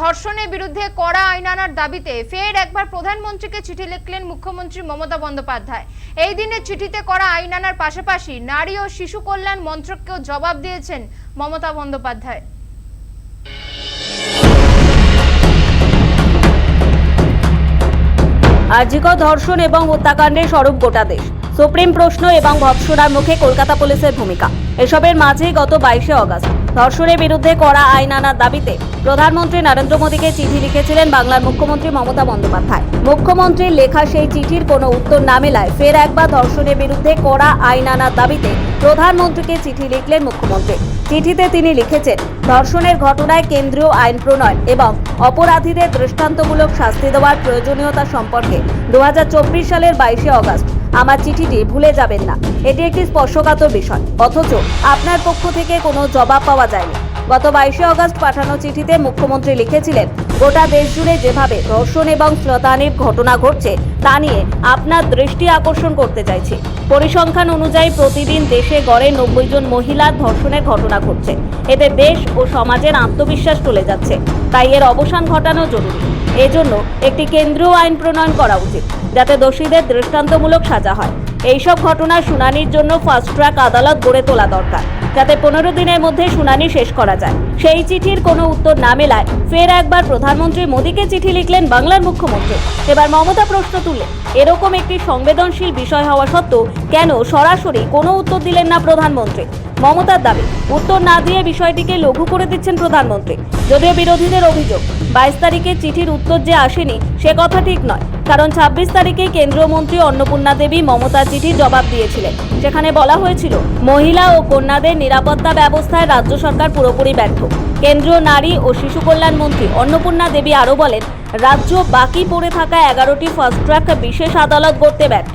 ধর্ষণের বিরুদ্ধে কড়া আইন আনার দাবিতে ফের একবার প্রধানমন্ত্রীকে চিঠি লিখলেন মুখ্যমন্ত্রী মমতা বন্দ্যোপাধ্যায়। এই দিনে চিঠিতে করা আইন আনার পাশাপাশি নারী ও শিশু কল্যাণ মন্ত্রককেও জবাব দিয়েছেন মমতা বন্দ্যোপাধ্যায়। আর্জিকর ধর্ষণ এবং হত্যাকাণ্ডে স্বরূপ গোটা দেশ। সুপ্রিম প্রশ্ন এবং ভৎসনার মুখে কলকাতা পুলিশের ভূমিকা। এসবের মাঝেই গত বাইশে অগস্ট ধর্ষণের বিরুদ্ধে করা আইন আনার দাবিতে প্রধানমন্ত্রী নরেন্দ্র মোদীকে চিঠি লিখেছিলেন বাংলার মুখ্যমন্ত্রী মমতা বন্দ্যোপাধ্যায়। মুখ্যমন্ত্রীর লেখা সেই চিঠির কোনো উত্তর না মেলায় ফের একবার ধর্ষণের বিরুদ্ধে কড়া আইন আনার দাবিতে প্রধানমন্ত্রীকে চিঠি লিখলেন মুখ্যমন্ত্রী। চিঠিতে তিনি লিখেছেন, ধর্ষণের ঘটনায় কেন্দ্রীয় আইন প্রণয়ন এবং অপরাধীদের দৃষ্টান্তমূলক শাস্তি দেওয়ার প্রয়োজনীয়তা সম্পর্কে দু হাজার চব্বিশ সালের বাইশে অগস্ট আমার চিঠিটি ভুলে যাবেন না। এটি একটি স্পর্শকাতর বিষয়। অথচ আপনার পক্ষ থেকে কোনো জবাব পাওয়া যায়নি। গত বাইশে অগস্ট পাঠানো চিঠিতে মুখ্যমন্ত্রী লিখেছিলেন গোটা দেশ জুড়ে যেভাবে ধর্ষণ এবং শ্লতানির ঘটনা ঘটছে, তা নিয়ে আপনার দৃষ্টি আকর্ষণ করতে চাইছি। পরিসংখ্যান অনুযায়ী প্রতিদিন দেশে গড়ে নব্বই জন মহিলার ধর্ষণের ঘটনা ঘটছে। এতে দেশ ও সমাজের আত্মবিশ্বাস চলে যাচ্ছে। তাই এর অবসান ঘটানো জরুরি। এজন্য একটি কেন্দ্রীয় আইন প্রণয়ন করা উচিত, যাতে দোষীদের দৃষ্টান্তমূলক সাজা হয়। এইসব ঘটনার শুনানির জন্য ফাস্ট ট্র্যাক আদালত গড়ে তোলা দরকার। যাতে পনেরো দিনের মধ্যে শুনানি শেষ করা যায়। সেই চিঠির কোনো উত্তর না মেলায় ফের একবার প্রধানমন্ত্রী মোদীকে চিঠি লিখলেন বাংলার মুখ্যমন্ত্রী। এবার মমতা প্রশ্ন তুলে এরকম একটি সংবেদনশীল বিষয় হওয়া সত্ত্বেও কেন সরাসরি কোনো উত্তর দিলেন না প্রধানমন্ত্রী? মমতার দাবি, উত্তর না দিয়ে বিষয়টিকে লঘু করে দিচ্ছেন প্রধানমন্ত্রী। যদিও বিরোধীদের অভিযোগ, বাইশ তারিখে চিঠির উত্তর যে আসেনি, সে কথা ঠিক নয়। কারণ ছাব্বিশ তারিখে কেন্দ্রীয় মন্ত্রী অন্নপূর্ণা দেবী মমতার চিঠির জবাব দিয়েছিলেন। সেখানে বলা হয়েছিল, মহিলা ও কন্যাদের নিরাপত্তা ব্যবস্থায় রাজ্য সরকার পুরোপুরি ব্যর্থ। কেন্দ্রীয় নারী ও শিশু কল্যাণ মন্ত্রী অন্নপূর্ণা দেবী আরও বলেন, রাজ্য বাকি পড়ে থাকা এগারোটি ফাস্ট ট্র্যাক বিশেষ আদালত গড়তে ব্যর্থ,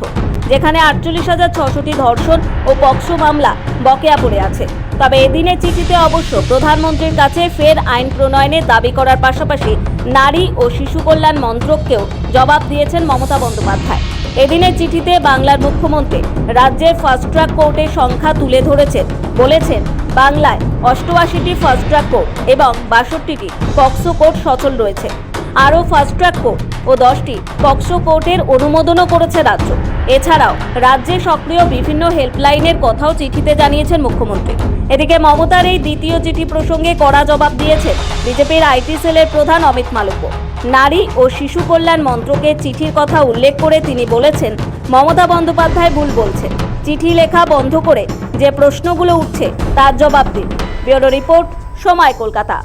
যেখানে আটচল্লিশ হাজার ছশোটি ধর্ষণ ও পক্সো মামলা বকেয়া পড়ে আছে। তবে এদিনের চিঠিতে অবশ্য প্রধানমন্ত্রীর কাছে ফের আইন প্রণয়নের দাবি করার পাশাপাশি নারী ও শিশু কল্যাণ মন্ত্রককেও জবাব দিয়েছেন মমতা বন্দ্যোপাধ্যায়। এদিনের চিঠিতে বাংলার মুখ্যমন্ত্রী রাজ্যের ফাস্ট ট্র্যাক কোর্টের সংখ্যা তুলে ধরেছেন, বলেছেন, বাংলায় অষ্টআশিটি ফাস্ট ট্র্যাক কোর্ট এবং বাষট্টিটি পক্সো কোর্ট সচল রয়েছে। আরও ফাস্ট ট্র্যাক কোর্ট ও দশটি পক্সো কোর্টের অনুমোদনও করেছে রাজ্য। এছাড়াও রাজ্যে সক্রিয় বিভিন্ন হেল্পলাইনের কথাও চিঠিতে জানিয়েছেন মুখ্যমন্ত্রী। এদিকে মমতার এই দ্বিতীয় চিঠি প্রসঙ্গে কড়া জবাব দিয়েছেন বিজেপির আইটি সেলের প্রধান অমিত মালব্য। নারী ও শিশু কল্যাণ মন্ত্রকের চিঠির কথা উল্লেখ করে তিনি বলেছেন, মমতা বন্দ্যোপাধ্যায় ভুল বলছেন। চিঠি লেখা বন্ধ করে যে প্রশ্নগুলো উঠছে তার জবাব দিন। ব্যুরো রিপোর্ট, সময় কলকাতা।